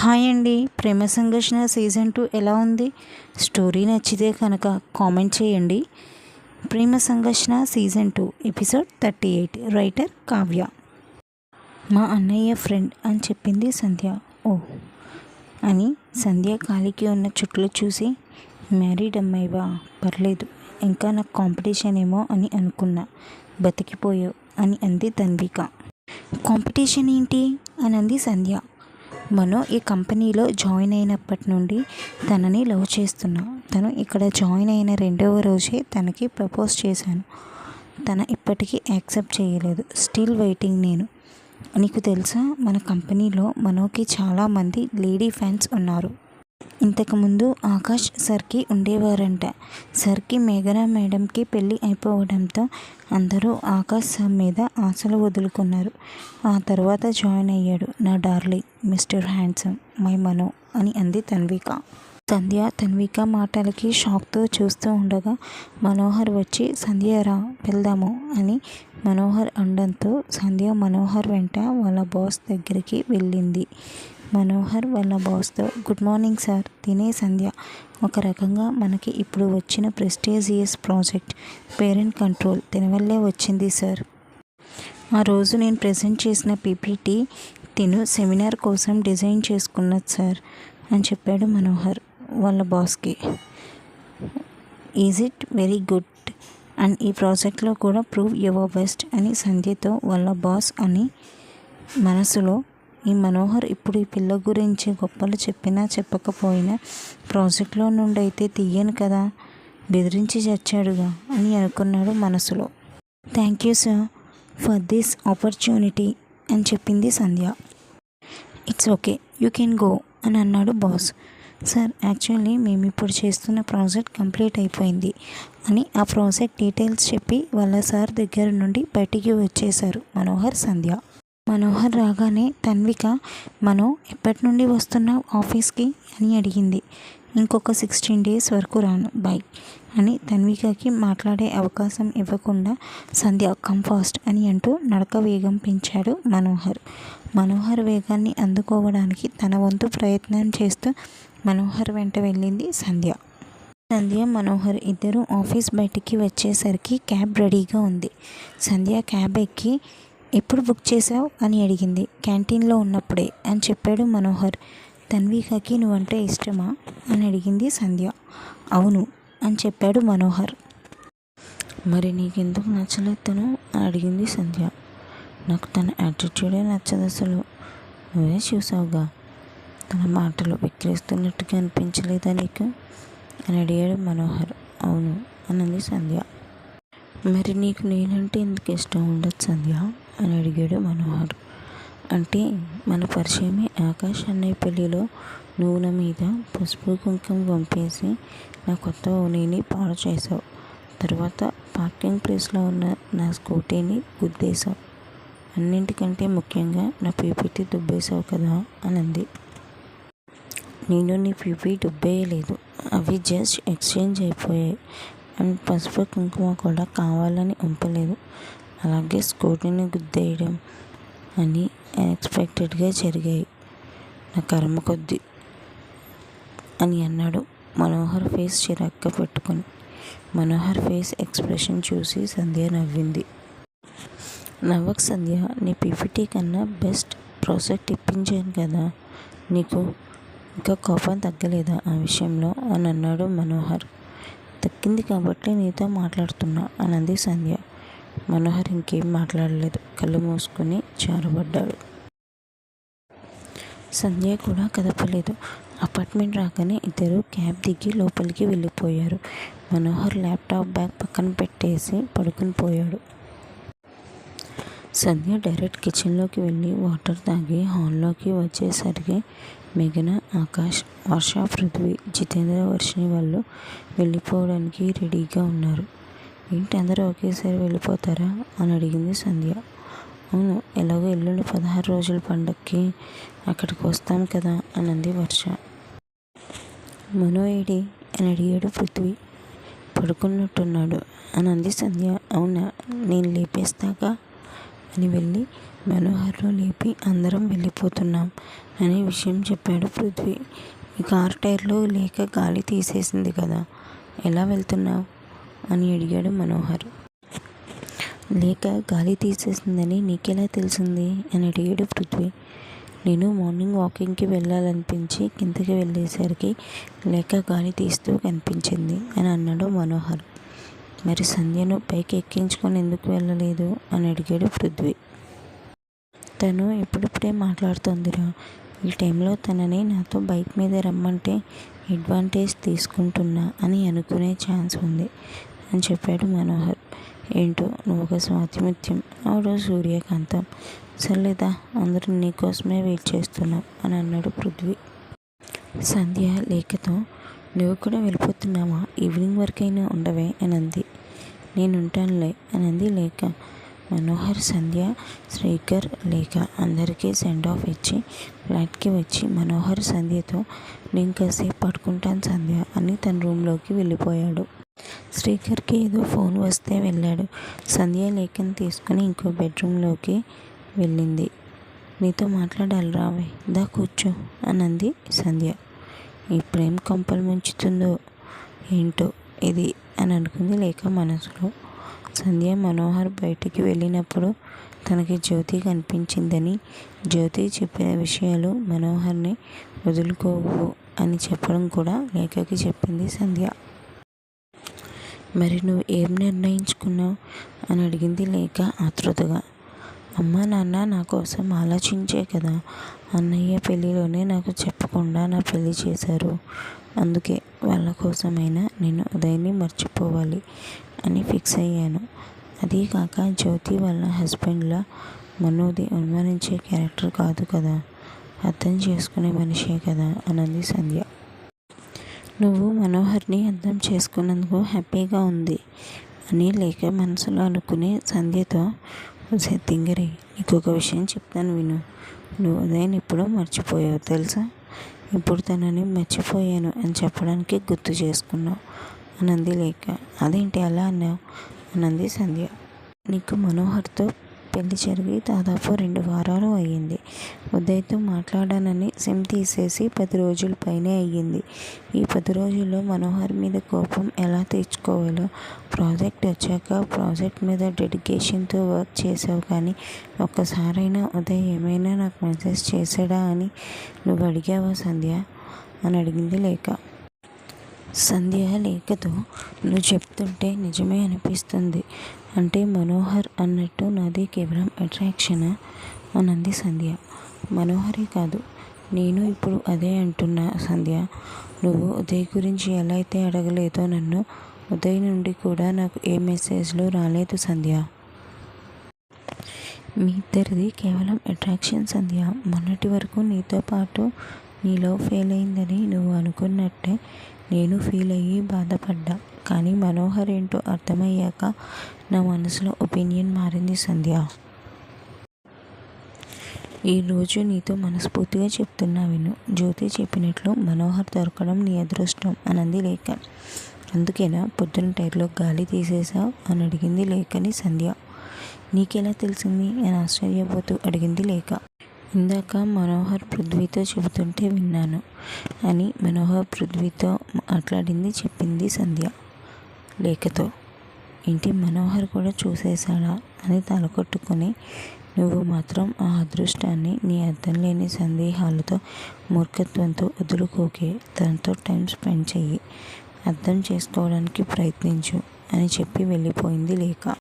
Hi అండి. ప్రేమ సంఘర్షణ season two ఎలా ఉంది? స్టోరీ నచ్చితే కనుక కామెంట్ చేయండి. ప్రేమ సంఘర్షణ season two episode thirty eight writer Kavya. మా అన్నయ్య ఫ్రెండ్ అని చెప్పింది సంధ్య. ఓ అని సంధ్య కాలికి ఉన్న చుట్లు చూసి మ్యారీడ్ అమ్మాయివా? పర్లేదు. ఇంకా నాకు కాంపిటీషన్ ఏమో అని అనుకున్నా. బతికిపోయావు అని అంది తన్విక. కాంపిటీషన్ ఏంటి? అని అంది సంధ్య. మనో ఈ కంపెనీలో జాయిన్ అయినప్పటి నుండి తనని లవ్ చేస్తున్నా. తను ఇక్కడ జాయిన్ అయిన రెండవ రోజే తనకి ప్రపోజ్ చేశాను. తన ఇప్పటికీ యాక్సెప్ట్ చేయలేదు. స్టిల్ వెయిటింగ్ నేను. నీకు తెలుసా మన కంపెనీలో మనోకి చాలామంది లేడీ ఫ్యాన్స్ ఉన్నారు. ఇంతకుముందు ఆకాష్ సార్కి ఉండేవారంట. సార్కి మేఘనా మేడంకి పెళ్ళి అయిపోవడంతో అందరూ ఆకాష్ సార్ మీద ఆశలు వదులుకున్నారు. ఆ తర్వాత జాయిన్ అయ్యాడు. నా darling mister handsome my Mano అని అంది తన్విక. సంధ్య తన్విక మాటలకి షాక్తో చూస్తూ ఉండగా మనోహర్ వచ్చి సంధ్యరా వెళ్దాము అని మనోహర్ అండంతో సంధ్య మనోహర్ వెంట వాళ్ళ బాస్ దగ్గరికి వెళ్ళింది. మనోహర్ వాళ్ళ బాస్తో గుడ్ మార్నింగ్ సార్ తినే సంధ్య. ఒక రకంగా మనకి ఇప్పుడు వచ్చిన ప్రెస్టీజియస్ ప్రాజెక్ట్ పేరెంట్ కంట్రోల్ తినవల్లే వచ్చింది సార్. ఆ రోజు నేను ప్రజెంట్ చేసిన పీపీటీ తిను సెమినార్ కోసం డిజైన్ చేసుకున్నది సార్ అని చెప్పాడు మనోహర్ వాళ్ళ బాస్కి. Is it very good? And ఈ ప్రాజెక్ట్లో కూడా ప్రూవ్ యువర్ బెస్ట్ అని సంధ్యతో వాళ్ళ బాస్ అని మనసులో ఈ మనోహర్ ఇప్పుడు ఈ పిల్ల గురించి గొప్పలు చెప్పినా చెప్పకపోయినా ప్రాజెక్ట్లో నుండి అయితే తీయను కదా. బెదిరించి చచ్చాడుగా అని అనుకున్నాడు మనసులో. Thank you sir for this opportunity అని చెప్పింది Sandhya. It's okay you can go అని అన్నాడు బాస్. సార్ యాక్చువల్లీ మేము ఇప్పుడు చేస్తున్న ప్రాజెక్ట్ కంప్లీట్ అయిపోయింది అని ఆ ప్రాజెక్ట్ డీటెయిల్స్ చెప్పి వాళ్ళ సార్ దగ్గర నుండి బయటికి వచ్చేశారు మనోహర్ సంధ్య. మనోహర్ రాగానే తన్విక మనో ఎప్పటి నుండి వస్తున్నావు ఆఫీస్కి? అని అడిగింది. ఇంకొక సిక్స్టీన్ డేస్ వరకు రాను. బాయ్ అని తన్వికకి మాట్లాడే అవకాశం ఇవ్వకుండా సంధ్య కంఫాస్ట్ అని అంటూ నడక వేగం పెంచాడు మనోహర్. మనోహర్ వేగాన్ని అందుకోవడానికి తన వంతు ప్రయత్నం చేస్తూ మనోహర్ వెంట వెళ్ళింది సంధ్య. సంధ్య మనోహర్ ఇద్దరు ఆఫీస్ బయటికి వచ్చేసరికి క్యాబ్ రెడీగా ఉంది. సంధ్య క్యాబ్ ఎక్కి ఎప్పుడు బుక్ చేసావు అని అడిగింది. క్యాంటీన్లో ఉన్నప్పుడే. అని చెప్పాడు మనోహర్. తన్వికకి నువ్వంటే ఇష్టమా? అని అడిగింది సంధ్య. అవును అని చెప్పాడు మనోహర్. మరి నీకెందుకు నచ్చలేదు తను? అని అడిగింది సంధ్య. నాకు తన యాటిట్యూడే నచ్చదు అసలు. నువ్వే చూసావుగా. తన మాటలు వెక్కిరిస్తున్నట్టుగా అనిపించలేదా నీకు? అని అడిగాడు మనోహర్. అవును అన్నది సంధ్య. మరి నీకు నేనంటే ఎందుకు ఇష్టం ఉండదు సంధ్య? అని అడిగాడు మనోహర్. అంటే మన పరిచయమే ఆకాష్ అన్నయ్య పెళ్ళిలో నువ్వు నా మీద పసుపు కుంకుమ పంపేసి నా కొత్త ఓనీని పాడు చేసావు తర్వాత పార్కింగ్ ప్లేస్లో ఉన్న నా స్కూటీని గుద్దేశావు. అన్నింటికంటే ముఖ్యంగా నా పీపీటీ దుబ్బేశావు కదా అనంది. నేను నీ పీపీ దుబ్బేయలేదు. అవి జస్ట్ ఎక్స్చేంజ్ అయిపోయాయి. అండ్ పసుపు కుంకుమ కూడా కావాలని ఉంపలేదు. అలాగే స్కూటీని గుద్దేయడం అని అన్ఎక్స్పెక్టెడ్గా జరిగాయి. నా కర్మ కొద్ది అని అన్నాడు మనోహర్ ఫేస్ చిరాగ్గా పెట్టుకొని. మనోహర్ ఫేస్ ఎక్స్ప్రెషన్ చూసి సంధ్య నవ్వింది. నవ్వక్ సంధ్య నీ పీపీటీ కన్నా బెస్ట్ ప్రాజెక్ట్ ఇప్పించాను కదా నీకు ఇంకా కోపం తగ్గలేదా ఆ విషయంలో అని అన్నాడు మనోహర్. తక్కింది కాబట్టి నీతో మాట్లాడుతున్నా అన్నది సంధ్య. మనోహర్ ఇంకేం మాట్లాడలేదు. కళ్ళు మూసుకుని చారుబడ్డాడు. సంధ్య కూడా కదపలేదు. అపార్ట్మెంట్ రాగానే ఇద్దరు క్యాబ్ దిగి లోపలికి వెళ్ళిపోయారు. మనోహర్ ల్యాప్టాప్ బ్యాగ్ పక్కన పెట్టేసి పడుకుని పోయాడు. సంధ్య డైరెక్ట్ కిచెన్లోకి వెళ్ళి వాటర్ తాగి హాల్లోకి వచ్చేసరికి మేఘన ఆకాష్ వర్ష పృథ్వీ జితేంద్ర వర్షిని వాళ్ళు వెళ్ళిపోవడానికి రెడీగా ఉన్నారు. ఏంటి అందరూ ఒకేసారి వెళ్ళిపోతారా? అని అడిగింది సంధ్య. అవును ఎలాగో ఎల్లుండి పదహారు రోజుల పండక్కి అక్కడికి వస్తాం కదా? అనంది వర్ష. మనోయిడి అని అడిగాడు పృథ్వీ. పడుకున్నట్టున్నాడు. అనంది సంధ్య అవునా? నేను లేపేస్తాగా? అని వెళ్ళి మనోహర్లో లేపి అందరం వెళ్ళిపోతున్నాం అనే విషయం చెప్పాడు పృథ్వీ. ఈ కార్ టైర్లో లేక గాలి తీసేసింది కదా. ఎలా వెళ్తున్నావు? అని అడిగాడు మనోహర్. లేక గాలి తీసేసిందని నీకెలా తెలిసింది? అని అడిగాడు పృథ్వీ. నేను మార్నింగ్ వాకింగ్కి వెళ్ళాలనిపించి కిందకి వెళ్ళేసరికి లేక గాలి తీస్తూ కనిపించింది అని అన్నాడు మనోహర్. మరి సంధ్యను పైకి ఎక్కించుకొని ఎందుకు వెళ్ళలేదు? అని అడిగాడు పృథ్వీ. తను ఇప్పుడిప్పుడే మాట్లాడుతోందిరా. ఈ టైంలో తనని నాతో బైక్ మీద రమ్మంటే అడ్వాంటేజ్ తీసుకుంటున్నా అని అనుకునే ఛాన్స్ ఉంది. అని చెప్పాడు మనోహర్. ఏంటో? నువ్వు ఒక స్వాతిముత్యం. ఆవిడ సూర్యకాంతం. సర్లేదా? అందరూ నీకోసమే వెయిట్ చేస్తున్నాం అని అన్నాడు పృథ్వీ. సంధ్య లేఖతో నువ్వు కూడా వెళ్ళిపోతున్నావా? ఈవినింగ్ వరకైనా ఉండవే అని అంది. నేనుంటానులే అని అంది లేఖ. మనోహర్ సంధ్య శ్రీకర్ లేఖ అందరికీ సెండ్ ఆఫ్ ఇచ్చి ఫ్లాట్కి వచ్చి మనోహర్ సంధ్యతో నేను కాసేపు పడుకుంటాను సంధ్య అని తన రూమ్లోకి వెళ్ళిపోయాడు. శ్రీకర్కి ఏదో ఫోన్ వస్తే వెళ్ళాడు. సంధ్య లేఖని తీసుకుని ఇంకో బెడ్రూమ్లోకి వెళ్ళింది. నీతో మాట్లాడాలి రావే దా కూర్చో అనంది సంధ్య. ఇప్పుడేం కొంపలు ముంచుతుందో ఏంటో ఇది అని అనుకుంది లేక మనసులో. సంధ్య మనోహర్ బయటికి వెళ్ళినప్పుడు తనకి జ్యోతి కనిపించిందని జ్యోతి చెప్పిన విషయాలు మనోహర్ని వదులుకోవు అని చెప్పడం కూడా లేఖకి చెప్పింది సంధ్య. మరి నువ్వు ఏం నిర్ణయించుకున్నావు? అని అడిగింది లేక ఆతృతగా. అమ్మ నాన్న నా కోసం ఆలోచించే కదా. అన్నయ్య పెళ్ళిలోనే నాకు చెప్పకుండా నా పెళ్ళి చేశారు. అందుకే వాళ్ళ కోసమైనా నేను ఉదయాన్ని మర్చిపోవాలి అని ఫిక్స్ అయ్యాను. అదీ కాక జ్యోతి వాళ్ళ హస్బెండ్లా మనోది అనుమానించే క్యారెక్టర్ కాదు కదా. అర్థం చేసుకునే మనిషే కదా అన్నది సంధ్య. నువ్వు మనోహర్ని అర్థం చేసుకున్నందుకు హ్యాపీగా ఉంది అని లేక మనసులో అనుకునే సంధ్యతో తింగరి నీకు ఒక విషయం చెప్తాను విను. నువ్వు ఉదయం ఇప్పుడు మర్చిపోయావు తెలుసా? ఇప్పుడు తనని మర్చిపోయాను అని చెప్పడానికి గుర్తు చేసుకున్నావు అనంది లేక అదేంటి అలా అన్నావు? అనంది సంధ్య. నీకు మనోహర్తో పెళ్ళి జరిగి దాదాపు రెండు వారాలు అయ్యింది. ఉదయ్తో మాట్లాడానని సిమ్ తీసేసి పది రోజుల పైనే అయ్యింది. ఈ పది రోజుల్లో మనోహర్ మీద కోపం ఎలా తీర్చుకోవాలో ప్రాజెక్ట్ వచ్చాక ప్రాజెక్ట్ మీద డెడికేషన్తో వర్క్ చేసావు కానీ ఒక్కసారైనా ఉదయ్ ఏమైనా నాకు మెసేజ్ చేశాడా అని నువ్వు అడిగావా సంధ్య? అని అడిగింది లేక సంధ్య లేఖతో నువ్వు చెప్తుంటే నిజమే అనిపిస్తుంది. అంటే మనోహర్ అన్నట్టు నాది కేవలం అట్రాక్షనా? అనంది సంధ్య. మనోహరే కాదు నేను ఇప్పుడు అదే అంటున్నా సంధ్య. నువ్వు ఉదయ్ గురించి ఎలా అయితే అడగలేదో నన్ను ఉదయ్ నుండి కూడా నాకు ఏ మెసేజ్లు రాలేదు సంధ్య. మీ ఇద్దరిది కేవలం అట్రాక్షన్ సంధ్య. మొన్నటి వరకు నీతో పాటు నీలో ఫెయిల్ అయిందని నువ్వు అనుకున్నట్టే నేను ఫీల్ అయ్యి బాధపడ్డా. కానీ మనోహర్ ఏంటో అర్థమయ్యాక నా మనసులో ఒపీనియన్ మారింది సంధ్య. ఈరోజు నీతో మనస్ఫూర్తిగా చెప్తున్నా విను. జ్యోతి చెప్పినట్లు మనోహర్ దొరకడం నీ అదృష్టం అనంది లేఖ. అందుకేనా పొద్దున టైర్లో గాలి తీసేశావు అని అడిగింది లేఖని సంధ్య. నీకెలా తెలిసింది? అని ఆశ్చర్యపోతూ అడిగింది లేఖ. ఇందాక మనోహర్ పృథ్వీతో చెబుతుంటే విన్నాను అని మనోహర్ పృథ్వీతో మాట్లాడింది చెప్పింది సంధ్య. లేఖతో. ఇంటి మనోహర్ కూడా చూసేశాడా? అని తలకొట్టుకుని నువ్వు మాత్రం ఆ అదృష్టాన్ని నీ అర్థం లేని సందేహాలతో మూర్ఖత్వంతో వదులుకోకే. తనతో టైం స్పెండ్ చెయ్యి. అర్థం చేసుకోవడానికి ప్రయత్నించు అని చెప్పి వెళ్ళిపోయింది లేక